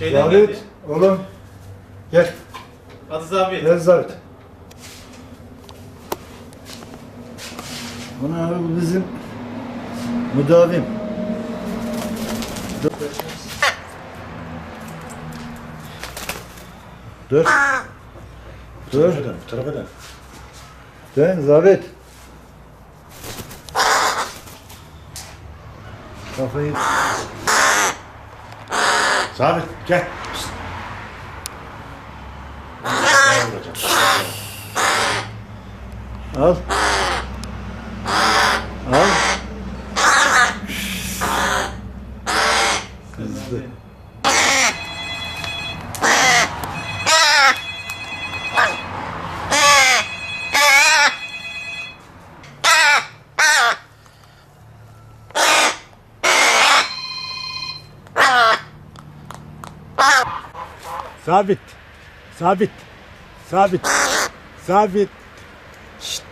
Şeyden Zabit, geldi. oğlum. Gel, Adı Zabit. gel Zabit. Bunu abi bu bizim müdavim. Dur. Dur. Dur. Tarafa dön. Dön Zabit. Kafayı Sabit gel. Pişt. Gel vuracağım. al. Al. Kızdı. Sabit. Sabit. Sabit. Sabit. Şşt.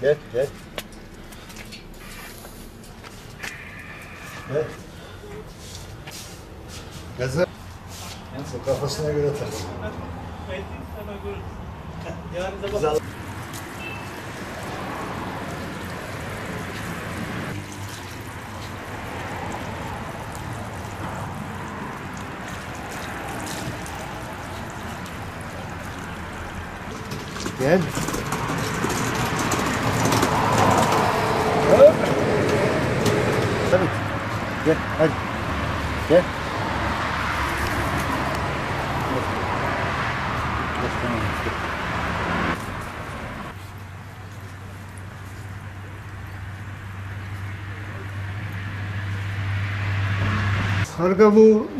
Gel, gel. Gel. Gaza. Neyse kafasına göre taksın. Yarın da bak. Gel. Gel, hadi. Gel.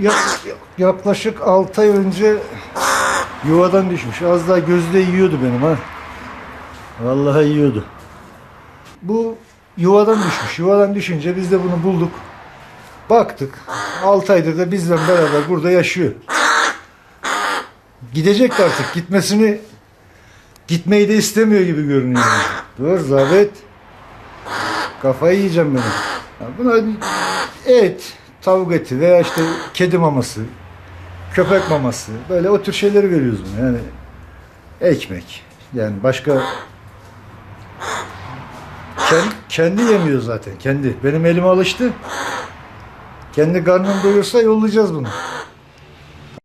Yak- yaklaşık 6 ay önce yuvadan düşmüş. Az daha gözde yiyordu benim ha. Vallahi yiyordu. Bu yuvadan düşmüş. Yuvadan düşünce biz de bunu bulduk. Baktık. 6 aydır da bizle beraber burada yaşıyor. Gidecek artık. Gitmesini gitmeyi de istemiyor gibi görünüyor. Dur Zabet. Kafayı yiyeceğim benim. Buna et, tavuk eti veya işte kedi maması, köpek maması böyle o tür şeyleri veriyoruz buna yani ekmek yani başka kendi, kendi yemiyor zaten kendi benim elime alıştı kendi karnını doyursa yollayacağız bunu